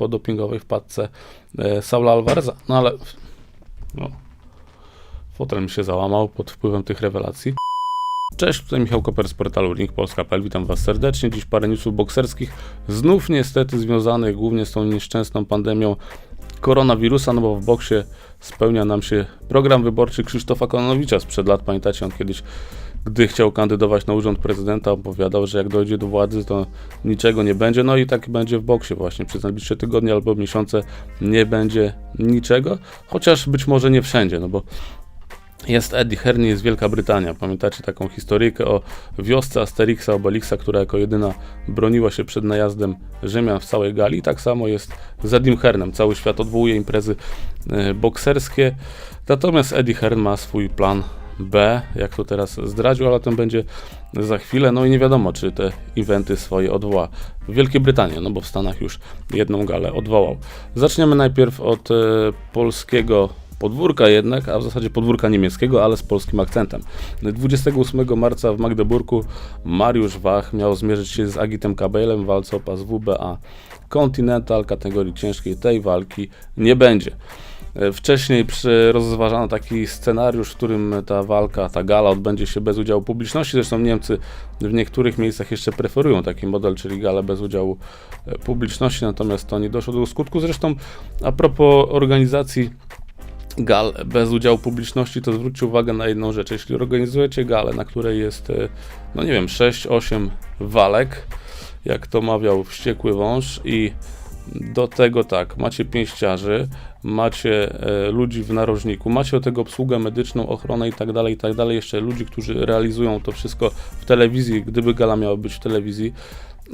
po dopingowej wpadce e, Saula Alvareza. No ale no, fotel mi się załamał pod wpływem tych rewelacji. Cześć, tutaj Michał Koper z portalu Ring.pl. Witam Was serdecznie. Dziś parę newsów bokserskich, znów niestety związanych głównie z tą nieszczęsną pandemią koronawirusa, no bo w boksie spełnia nam się program wyborczy Krzysztofa Kononowicza sprzed lat. Pamiętacie, on kiedyś, gdy chciał kandydować na urząd prezydenta, opowiadał, że jak dojdzie do władzy, to niczego nie będzie. No i tak będzie w boksie właśnie. Przez najbliższe tygodnie albo miesiące nie będzie niczego, chociaż być może nie wszędzie, no bo jest Eddie Hearn, jest Wielka Brytania. Pamiętacie taką historyjkę o wiosce Asterixa Obelixa, która jako jedyna broniła się przed najazdem Rzymian w całej Galii. Tak samo jest z Eddie Hearnem. Cały świat odwołuje imprezy e, bokserskie. Natomiast Eddie Hearn ma swój plan B, jak to teraz zdradził, ale ten będzie za chwilę. No i nie wiadomo, czy te eventy swoje odwoła w Wielkiej Brytanii, no bo w Stanach już jedną galę odwołał. Zaczniemy najpierw od e, polskiego podwórka jednak, a w zasadzie podwórka niemieckiego, ale z polskim akcentem. 28 marca w Magdeburgu Mariusz Wach miał zmierzyć się z Agitem Kabelem w walce o pas WBA Continental kategorii ciężkiej. Tej walki nie będzie. Wcześniej przy, rozważano taki scenariusz, w którym ta walka, ta gala odbędzie się bez udziału publiczności. Zresztą Niemcy w niektórych miejscach jeszcze preferują taki model, czyli galę bez udziału e, publiczności, natomiast to nie doszło do skutku. Zresztą a propos organizacji gal bez udziału publiczności, to zwróćcie uwagę na jedną rzecz. Jeśli organizujecie galę, na której jest, e, no nie wiem, 6-8 walek, jak to mawiał wściekły wąż i do tego tak, macie pięściarzy, macie e, ludzi w narożniku, macie do tego obsługę medyczną, ochronę i tak dalej, i tak dalej, jeszcze ludzi, którzy realizują to wszystko w telewizji, gdyby gala miała być w telewizji,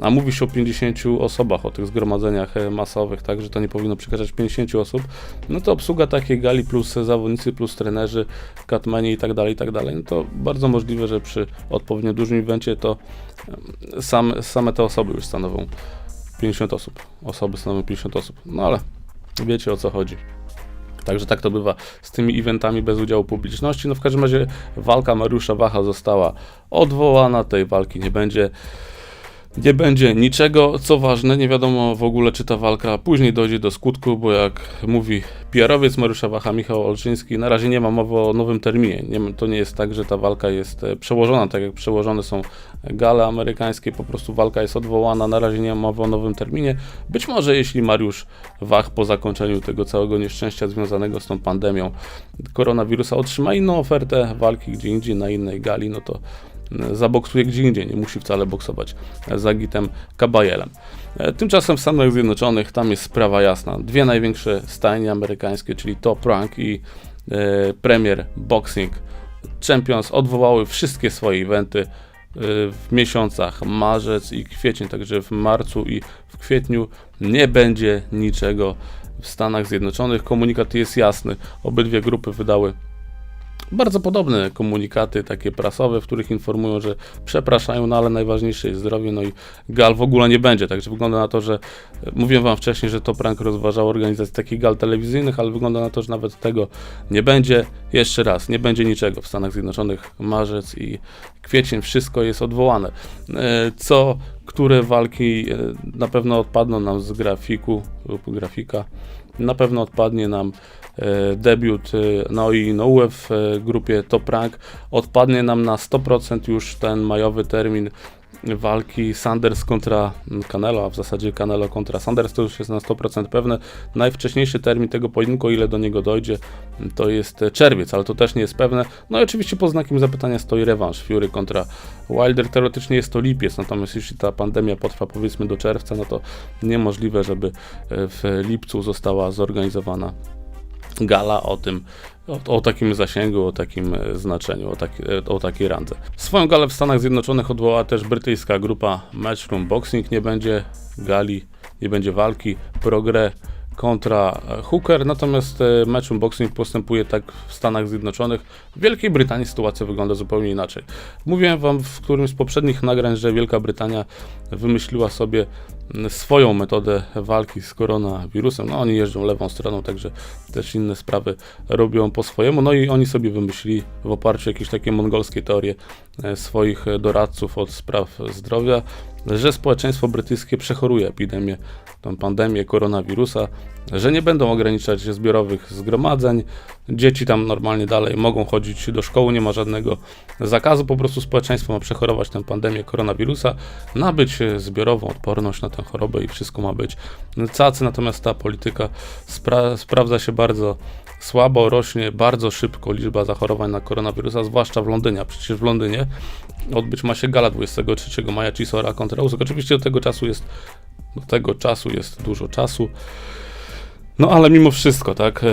a mówi się o 50 osobach, o tych zgromadzeniach e, masowych, tak, że to nie powinno przekraczać 50 osób, no to obsługa takiej gali plus zawodnicy, plus trenerzy, katmeni i tak dalej, i tak dalej, no to bardzo możliwe, że przy odpowiednio dużym evencie to sam, same te osoby już stanowią 50 osób. Osoby stanowią 50 osób, no ale wiecie o co chodzi. Także tak to bywa z tymi eventami bez udziału publiczności. No w każdym razie walka Mariusza Wacha została odwołana, tej walki nie będzie. Nie będzie niczego, co ważne, nie wiadomo w ogóle, czy ta walka później dojdzie do skutku, bo jak mówi PR-owiec Mariusza Wacha, Michał Olszyński, na razie nie ma mowy o nowym terminie. Nie, to nie jest tak, że ta walka jest e, przełożona, tak jak przełożone są gale amerykańskie, po prostu walka jest odwołana, na razie nie ma mowy o nowym terminie. Być może jeśli Mariusz Wach po zakończeniu tego całego nieszczęścia związanego z tą pandemią koronawirusa otrzyma inną ofertę walki gdzie indziej, na innej gali, no to zaboksuje gdzie indziej, nie musi wcale boksować z Agitem Kabajelem. E, Tymczasem w Stanach Zjednoczonych tam jest sprawa jasna. Dwie największe stajnie amerykańskie, czyli Top Rank i e, Premier Boxing Champions odwołały wszystkie swoje eventy e, w miesiącach marzec i kwiecień, także w marcu i w kwietniu nie będzie niczego w Stanach Zjednoczonych. Komunikat jest jasny. Obydwie grupy wydały bardzo podobne komunikaty, takie prasowe, w których informują, że przepraszają, no ale najważniejsze jest zdrowie, no i gal w ogóle nie będzie. Także wygląda na to, że e, mówiłem wam wcześniej, że Top Rank rozważał organizację takich gal telewizyjnych, ale wygląda na to, że nawet tego nie będzie. Jeszcze raz, nie będzie niczego w Stanach Zjednoczonych. Marzec i kwiecień, wszystko jest odwołane. E, Co, które walki e, na pewno odpadną nam z grafiku lub grafika. Na pewno odpadnie nam e, debiut e, Noi Inoue w grupie Top Rank. Odpadnie nam na 100% już ten majowy termin walki Sanders kontra Canelo, a w zasadzie Canelo kontra Sanders to już jest na 100% pewne. Najwcześniejszy termin tego pojedynku, ile do niego dojdzie, to jest e, czerwiec, ale to też nie jest pewne. No i oczywiście pod znakiem zapytania stoi rewanż Fury kontra Wilder. Teoretycznie jest to lipiec, natomiast jeśli ta pandemia potrwa powiedzmy do czerwca, no to niemożliwe, żeby e, w lipcu została zorganizowana gala o tym, o, o takim zasięgu, o takim e, znaczeniu, o, taki, e, o takiej randze. Swoją galę w Stanach Zjednoczonych odwołała też brytyjska grupa Matchroom Boxing. Nie będzie gali, nie będzie walki Progre kontra e, Hooker, natomiast Matchroom Boxing postępuje tak w Stanach Zjednoczonych. W Wielkiej Brytanii sytuacja wygląda zupełnie inaczej. Mówiłem wam w którymś z poprzednich nagrań, że Wielka Brytania wymyśliła sobie swoją metodę walki z koronawirusem. No oni jeżdżą lewą stroną, także też inne sprawy robią po swojemu. No i oni sobie wymyślili w oparciu o jakieś takie mongolskie teorie e, swoich doradców od spraw zdrowia, że społeczeństwo brytyjskie przechoruje epidemię, tą pandemię koronawirusa, że nie będą ograniczać zbiorowych zgromadzeń, dzieci tam normalnie dalej mogą chodzić do szkoły, nie ma żadnego zakazu, po prostu społeczeństwo ma przechorować tę pandemię koronawirusa, nabyć zbiorową odporność na tę chorobę i wszystko ma być cacy, natomiast ta polityka spra sprawdza się bardzo słabo, rośnie bardzo szybko liczba zachorowań na koronawirusa, zwłaszcza w Londynie, przecież w Londynie odbyć ma się gala 23 maja Chisora kontra. Oczywiście do tego czasu jest do tego czasu jest dużo czasu. No ale mimo wszystko, tak.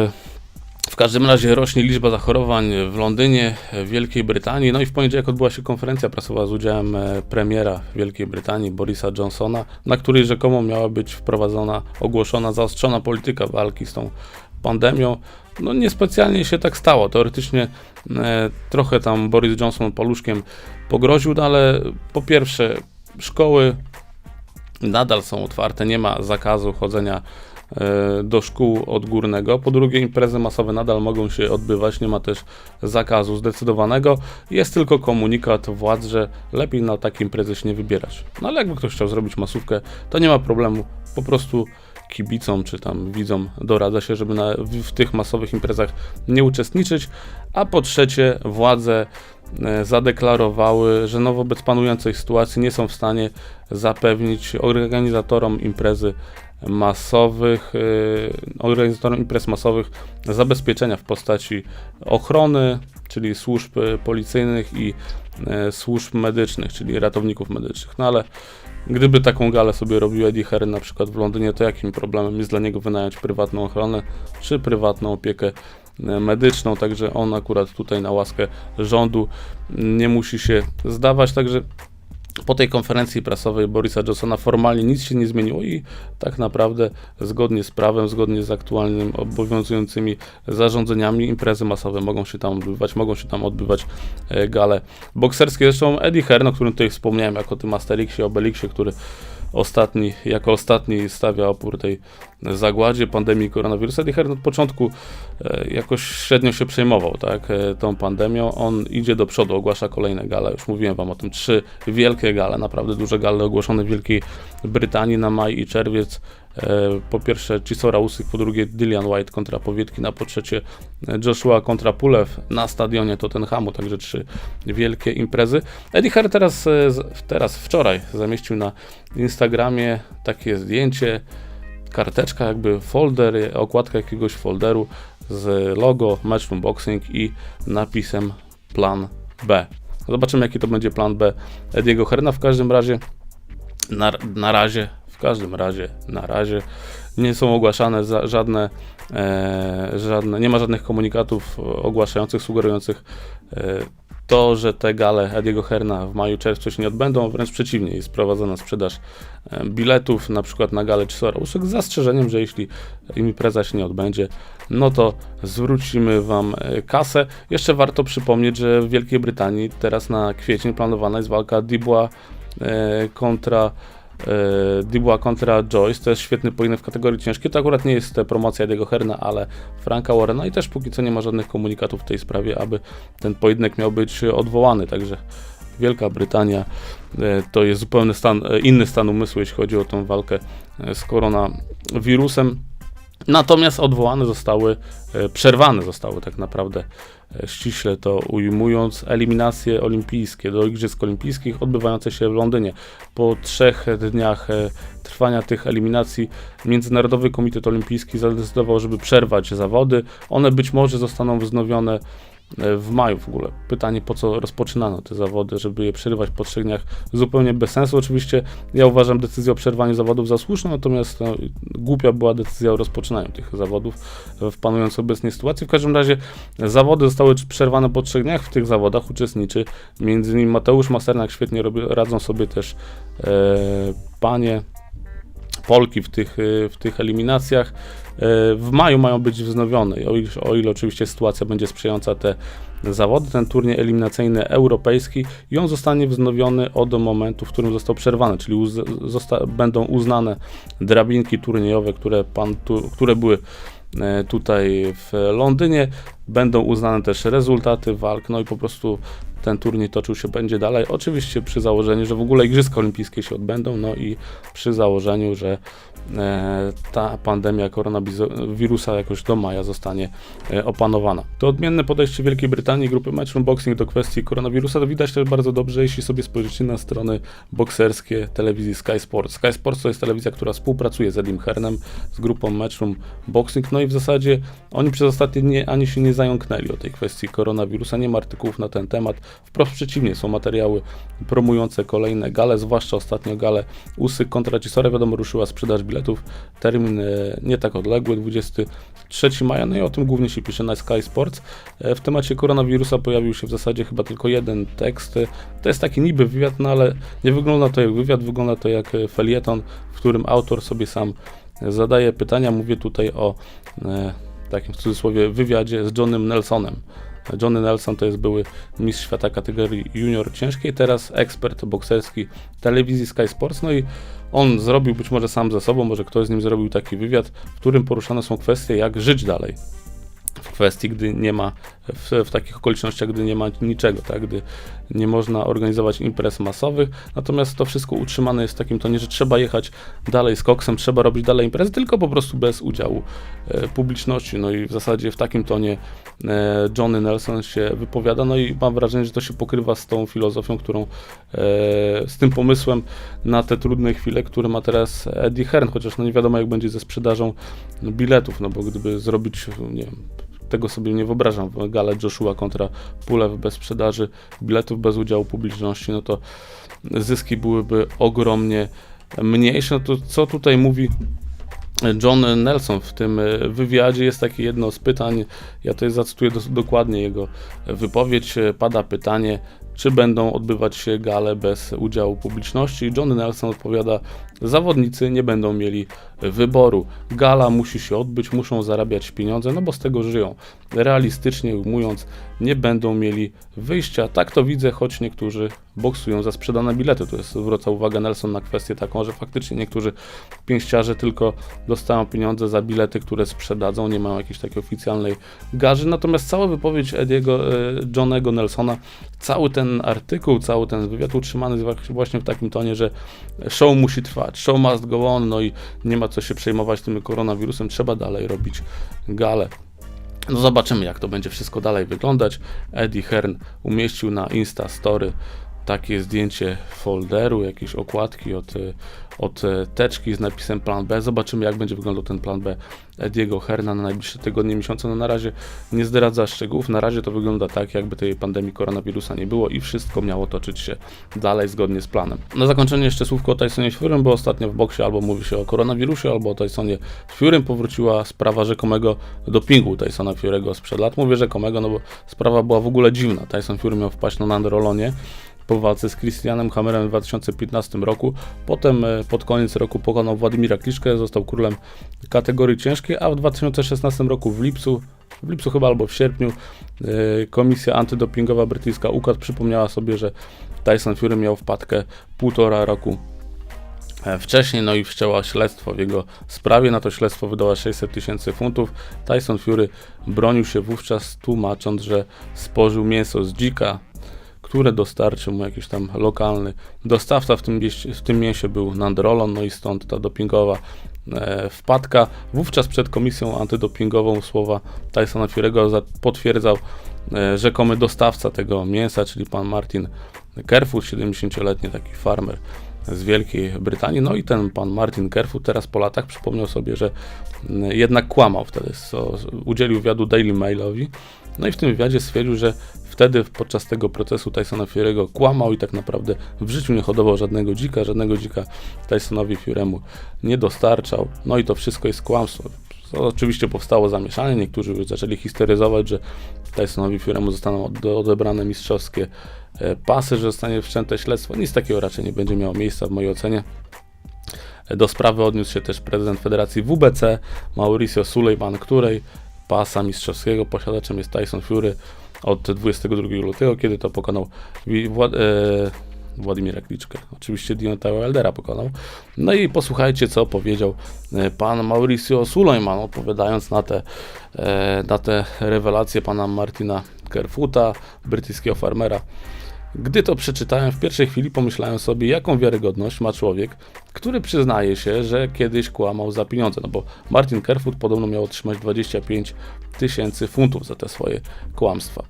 W każdym razie rośnie liczba zachorowań w Londynie, w Wielkiej Brytanii. No i w poniedziałek odbyła się konferencja prasowa z udziałem e, premiera Wielkiej Brytanii, Borisa Johnsona, na której rzekomo miała być wprowadzona, ogłoszona zaostrzona polityka walki z tą pandemią. No niespecjalnie się tak stało. Teoretycznie e, trochę tam Boris Johnson paluszkiem pogroził, no ale po pierwsze szkoły nadal są otwarte, nie ma zakazu chodzenia do szkół odgórnego. Po drugie, imprezy masowe nadal mogą się odbywać, nie ma też zakazu zdecydowanego. Jest tylko komunikat władz, że lepiej na takie imprezy się nie wybierać. No ale jakby ktoś chciał zrobić masówkę, to nie ma problemu. Po prostu kibicom czy tam widzom doradza się, żeby na, w, w tych masowych imprezach nie uczestniczyć. A po trzecie, władze e, zadeklarowały, że no wobec panującej sytuacji nie są w stanie zapewnić organizatorom imprezy masowych, e, organizatorom imprez masowych zabezpieczenia w postaci ochrony, czyli służb e, policyjnych i e, służb medycznych, czyli ratowników medycznych. No ale gdyby taką galę sobie robił Eddie Hearn na przykład w Londynie, to jakim problemem jest dla niego wynająć prywatną ochronę czy prywatną opiekę medyczną, także on akurat tutaj na łaskę rządu nie musi się zdawać, także po tej konferencji prasowej Borisa Johnsona formalnie nic się nie zmieniło i tak naprawdę zgodnie z prawem, zgodnie z aktualnymi obowiązującymi zarządzeniami imprezy masowe mogą się tam odbywać, mogą się tam odbywać e, gale bokserskie. Zresztą Eddie Hearn, o którym tutaj wspomniałem, jako tym Asterixie, Obelixie, który ostatni, jako ostatni stawia opór tej zagładzie pandemii koronawirusa. Eddie Hearn od początku e, jakoś średnio się przejmował tak, e, tą pandemią. On idzie do przodu, ogłasza kolejne gale. Już mówiłem wam o tym. Trzy wielkie gale, naprawdę duże gale ogłoszone w Wielkiej Brytanii na maj i czerwiec. E, Po pierwsze Chisora Usyk, po drugie Dillian White kontra Powietki, a po trzecie Joshua kontra Pulew na stadionie Tottenhamu, także trzy wielkie imprezy. Eddie Hearn teraz, e, teraz wczoraj zamieścił na Instagramie takie zdjęcie, karteczka jakby folder, okładka jakiegoś folderu z logo Matchroom Boxing i napisem Plan B. Zobaczymy jaki to będzie plan B Ediego Herna. W każdym razie na, na razie, każdym razie, na razie nie są ogłaszane za, żadne, e, żadne, nie ma żadnych komunikatów ogłaszających, sugerujących e, to, że te gale Ediego Herna w maju, czerwcu się nie odbędą, wręcz przeciwnie, jest prowadzona sprzedaż e, biletów, na przykład na galę Chisora Usyk, z zastrzeżeniem, że jeśli impreza się nie odbędzie, no to zwrócimy Wam e, kasę. Jeszcze warto przypomnieć, że w Wielkiej Brytanii teraz na kwiecień planowana jest walka Dibła e, kontra Dibła kontra Joyce, to jest świetny pojedynek w kategorii ciężkiej, to akurat nie jest e, promocja Ediego Herna, ale Franka Warrena i też póki co nie ma żadnych komunikatów w tej sprawie, aby ten pojedynek miał być e, odwołany, także Wielka Brytania e, to jest zupełnie stan, e, inny stan umysłu, jeśli chodzi o tą walkę e, z koronawirusem. Natomiast odwołane zostały, e, przerwane zostały tak naprawdę, e, ściśle to ujmując, eliminacje olimpijskie do Igrzysk Olimpijskich odbywające się w Londynie. Po trzech dniach e, trwania tych eliminacji Międzynarodowy Komitet Olimpijski zadecydował, żeby przerwać zawody. One być może zostaną wznowione w maju w ogóle. Pytanie, po co rozpoczynano te zawody, żeby je przerywać po trzech dniach, zupełnie bez sensu. Oczywiście ja uważam decyzję o przerwaniu zawodów za słuszną, natomiast no, głupia była decyzja o rozpoczynaniu tych zawodów w panującej obecnie sytuacji. W każdym razie zawody zostały przerwane po trzech dniach. W tych zawodach uczestniczy m.in. Mateusz Masternak, świetnie robi, radzą sobie też e, panie Polki w tych, y, w tych eliminacjach. Y, W maju mają być wznowione, o ile, o ile oczywiście sytuacja będzie sprzyjająca te zawody, ten turniej eliminacyjny europejski i on zostanie wznowiony od momentu, w którym został przerwany, czyli uz, zosta, będą uznane drabinki turniejowe, które, pan tu, które były tutaj w Londynie, będą uznane też rezultaty walk, no i po prostu ten turniej toczył się będzie dalej. Oczywiście przy założeniu, że w ogóle Igrzyska Olimpijskie się odbędą, no i przy założeniu, że e, ta pandemia koronawirusa jakoś do maja zostanie e, opanowana. To odmienne podejście Wielkiej Brytanii grupy Matchroom Boxing do kwestii koronawirusa. To widać też bardzo dobrze, jeśli sobie spojrzycie na strony bokserskie telewizji Sky Sports. Sky Sports to jest telewizja, która współpracuje z Edim Hernem, z grupą Matchroom Boxing, no i w zasadzie oni przez ostatnie dni ani się nie zająknęli o tej kwestii koronawirusa, nie ma artykułów na ten temat, wprost przeciwnie, są materiały promujące kolejne gale, zwłaszcza ostatnio gale Usyk kontra Cisora, wiadomo, ruszyła sprzedaż termin e, nie tak odległy, 23 maja, no i o tym głównie się pisze na Sky Sports. E, W temacie koronawirusa pojawił się w zasadzie chyba tylko jeden tekst, E, to jest taki niby wywiad, no ale nie wygląda to jak wywiad, wygląda to jak felieton, w którym autor sobie sam zadaje pytania, mówię tutaj o e, takim w cudzysłowie wywiadzie z Johnem Nelsonem. Johnny Nelson to jest były mistrz świata kategorii junior ciężkiej, teraz ekspert bokserski telewizji Sky Sports, no i on zrobił być może sam ze sobą, może ktoś z nim zrobił taki wywiad, w którym poruszane są kwestie, jak żyć dalej kwestii, gdy nie ma, w, w takich okolicznościach, gdy nie ma niczego, tak, gdy nie można organizować imprez masowych, natomiast to wszystko utrzymane jest w takim tonie, że trzeba jechać dalej z koksem, trzeba robić dalej imprezy, tylko po prostu bez udziału e, publiczności, no i w zasadzie w takim tonie e, Johnny Nelson się wypowiada, no i mam wrażenie, że to się pokrywa z tą filozofią, którą, e, z tym pomysłem na te trudne chwile, które ma teraz Eddie Hearn, chociaż no nie wiadomo jak będzie ze sprzedażą biletów, no bo gdyby zrobić, nie wiem, tego sobie nie wyobrażam. Galę Joshua kontra Pulew bez sprzedaży biletów, bez udziału publiczności, no to zyski byłyby ogromnie mniejsze. No to co tutaj mówi John Nelson w tym e, wywiadzie jest takie jedno z pytań. Ja tutaj zacytuję dokładnie jego wypowiedź. E, Pada pytanie, czy będą odbywać się gale bez udziału publiczności. John Nelson odpowiada: Zawodnicy nie będą mieli wyboru. Gala musi się odbyć, muszą zarabiać pieniądze, no bo z tego żyją. Realistycznie ujmując, nie będą mieli wyjścia. Tak to widzę, choć niektórzy boksują za sprzedane bilety. Tu jest zwraca uwagę Nelson na kwestię taką, że faktycznie niektórzy pięściarze tylko dostają pieniądze za bilety, które sprzedadzą, nie mają jakiejś takiej oficjalnej garzy. Natomiast cała wypowiedź Ediego, e, Johnego Nelsona, cały ten artykuł, cały ten wywiad utrzymany jest właśnie w takim tonie, że show musi trwać, show must go on, no i nie ma co się przejmować tym koronawirusem, trzeba dalej robić gale. No zobaczymy, jak to będzie wszystko dalej wyglądać. Eddie Hearn umieścił na Insta Story takie zdjęcie folderu, jakieś okładki od, y, od y, teczki z napisem plan B. Zobaczymy, jak będzie wyglądał ten plan B Ediego Herna na najbliższe tygodnie, miesiące. No na razie nie zdradza szczegółów. Na razie to wygląda tak, jakby tej pandemii koronawirusa nie było i wszystko miało toczyć się dalej zgodnie z planem. Na zakończenie jeszcze słówko o Tysonie Furym, bo ostatnio w boksie albo mówi się o koronawirusie, albo o Tysonie Furym. Powróciła sprawa rzekomego dopingu Tysona Fury'ego sprzed lat. Mówię rzekomego, no bo sprawa była w ogóle dziwna. Tyson Fury miał wpaść na Nandrolonie po walce z Christianem Hammerem w 2015 roku. Potem e, pod koniec roku pokonał Władimira Kliszkę, został królem kategorii ciężkiej, a w 2016 roku w lipcu, w lipcu chyba albo w sierpniu, e, komisja antydopingowa brytyjska UKAD przypomniała sobie, że Tyson Fury miał wpadkę półtora roku e, wcześniej, no i wszczęła śledztwo w jego sprawie. Na to śledztwo wydała 600 tysięcy funtów. Tyson Fury bronił się wówczas, tłumacząc, że spożył mięso z dzika, które dostarczył mu jakiś tam lokalny dostawca. W tym, w tym mięsie był Nandrolon, no i stąd ta dopingowa e, wpadka. Wówczas przed komisją antydopingową słowa Tysona Fury'ego za- potwierdzał e, rzekomy dostawca tego mięsa, czyli pan Martin Kerfoot, 70-letni taki farmer z Wielkiej Brytanii. No i ten pan Martin Kerfoot teraz po latach przypomniał sobie, że mm, jednak kłamał wtedy, co udzielił wywiadu Daily Mailowi. No i w tym wywiadzie stwierdził, że wtedy podczas tego procesu Tysona Fury'ego kłamał i tak naprawdę w życiu nie hodował żadnego dzika, żadnego dzika Tysonowi Fury'emu nie dostarczał. No i to wszystko jest kłamstwo. To oczywiście powstało zamieszanie, niektórzy już zaczęli histeryzować, że Tysonowi Fury'emu zostaną od- odebrane mistrzowskie e, pasy, że zostanie wszczęte śledztwo. Nic takiego raczej nie będzie miało miejsca w mojej ocenie. Do sprawy odniósł się też prezydent Federacji WBC Mauricio Sulejman, której pasa mistrzowskiego posiadaczem jest Tyson Fury od 22 lutego, kiedy to pokonał Wi- Wła- e, Władimira Kliczkę. Oczywiście Deontay Wildera pokonał. No i posłuchajcie, co powiedział e, pan Mauricio Sulejman, odpowiadając na te, e, na te rewelacje pana Martina Kerfuta, brytyjskiego farmera. Gdy to przeczytałem, w pierwszej chwili pomyślałem sobie, jaką wiarygodność ma człowiek, który przyznaje się, że kiedyś kłamał za pieniądze. No bo Martin Kerfoot podobno miał otrzymać 25 tysięcy funtów za te swoje kłamstwa.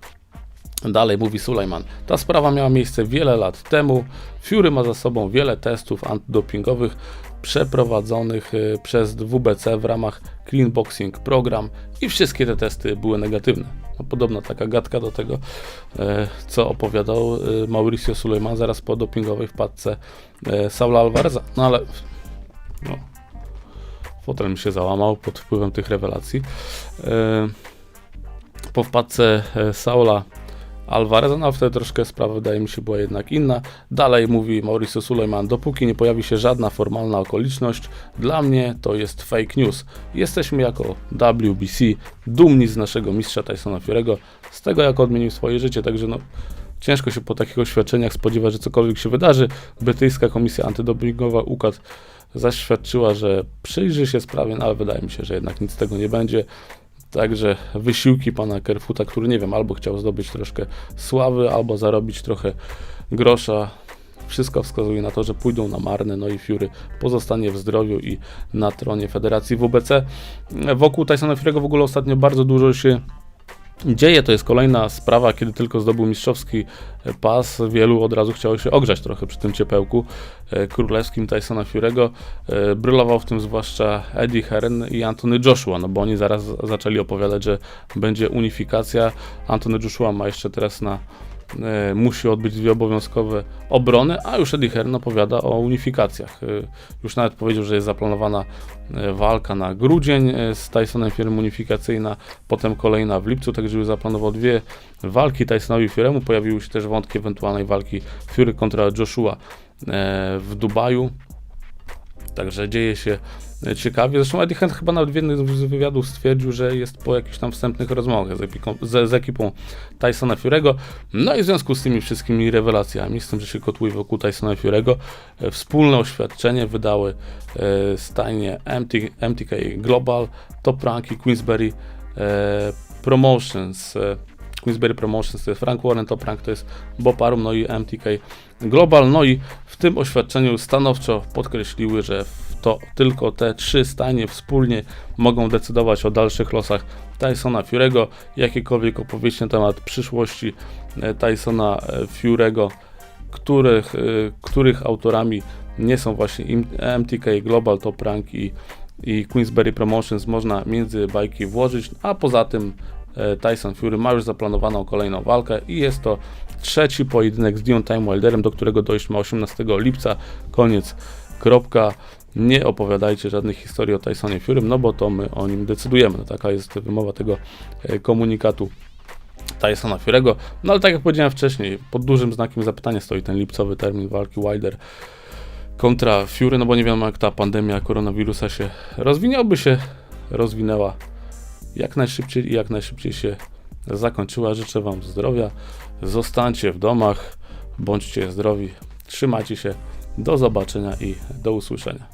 Dalej mówi Sulejman. Ta sprawa miała miejsce wiele lat temu. Fury ma za sobą wiele testów antydopingowych przeprowadzonych y, przez WBC w ramach Clean Boxing Program i wszystkie te testy były negatywne. No, podobna taka gadka do tego, e, co opowiadał e, Mauricio Sulejman zaraz po dopingowej wpadce e, Saula Alvareza. No ale no, fotel mi się załamał pod wpływem tych rewelacji. Po wpadce Saula Alvareza, no wtedy troszkę sprawa wydaje mi się była jednak inna. Dalej mówi Mauricio Sulejman, dopóki nie pojawi się żadna formalna okoliczność, dla mnie to jest fake news. Jesteśmy jako WBC dumni z naszego mistrza Tysona Fury'ego, z tego jak odmienił swoje życie, także no ciężko się po takich oświadczeniach spodziewać, że cokolwiek się wydarzy. Brytyjska Komisja Antydopingowa UKAD zaświadczyła, że przyjrzy się sprawie, no ale wydaje mi się, że jednak nic z tego nie będzie. Także wysiłki pana Kerfuta, który nie wiem, albo chciał zdobyć troszkę sławy, albo zarobić trochę grosza. Wszystko wskazuje na to, że pójdą na marne, no i Fury pozostanie w zdrowiu i na tronie Federacji WBC. Wokół Tysona Fury'ego w ogóle ostatnio bardzo dużo się dzieje. To jest kolejna sprawa, kiedy tylko zdobył mistrzowski pas, wielu od razu chciało się ogrzać trochę przy tym ciepełku e, królewskim Tysona Fury'ego. E, Brylował w tym zwłaszcza Eddie Hearn i Anthony Joshua, no bo oni zaraz zaczęli opowiadać, że będzie unifikacja. Anthony Joshua ma jeszcze teraz na e, musi odbyć dwie obowiązkowe obrony, a już Eddie Hearn opowiada o unifikacjach. E, Już nawet powiedział, że jest zaplanowana e, walka na grudzień e, z Tysonem Furym unifikacyjna, potem kolejna w lipcu, także już zaplanował dwie walki Tysonowi Furemu. Pojawiły się też wątki ewentualnej walki Fury kontra Joshua e, w Dubaju. Także dzieje się e, ciekawie. Zresztą Eddie Hearn chyba nawet w jednym z wywiadów stwierdził, że jest po jakichś tam wstępnych rozmowach z, epiką, z, z ekipą Tysona Fury'ego. No i w związku z tymi wszystkimi rewelacjami, z tym, że się kotłuje wokół Tysona Fury'ego, e, wspólne oświadczenie wydały e, stajnie MT, MTK Global, Top Rank i Queensberry e, Promotions. E, Queensberry Promotions to jest Frank Warren, Top Rank to jest Bob Arum, no i MTK Global. No i w tym oświadczeniu stanowczo podkreśliły, że to tylko te trzy stanie wspólnie mogą decydować o dalszych losach Tysona Fury'ego. Jakiekolwiek opowieści na temat przyszłości e, Tysona e, Fury'ego, których, e, których autorami nie są właśnie MTK Global, Top Rank i, i Queensberry Promotions można między bajki włożyć, a poza tym Tyson Fury ma już zaplanowaną kolejną walkę i jest to trzeci pojedynek z Deontay Wilderem, do którego dojść ma 18 lipca. Koniec, kropka. Nie opowiadajcie żadnych historii o Tysonie Furym, no bo to my o nim decydujemy. No, taka jest wymowa tego e, komunikatu Tysona Fury'ego. No ale tak jak powiedziałem wcześniej, pod dużym znakiem zapytania stoi ten lipcowy termin walki Wilder kontra Fury, no bo nie wiadomo jak ta pandemia koronawirusa się rozwinęłaby się, rozwinęła jak najszybciej i jak najszybciej się zakończyła. Życzę Wam zdrowia, zostańcie w domach, bądźcie zdrowi, trzymajcie się, do zobaczenia i do usłyszenia.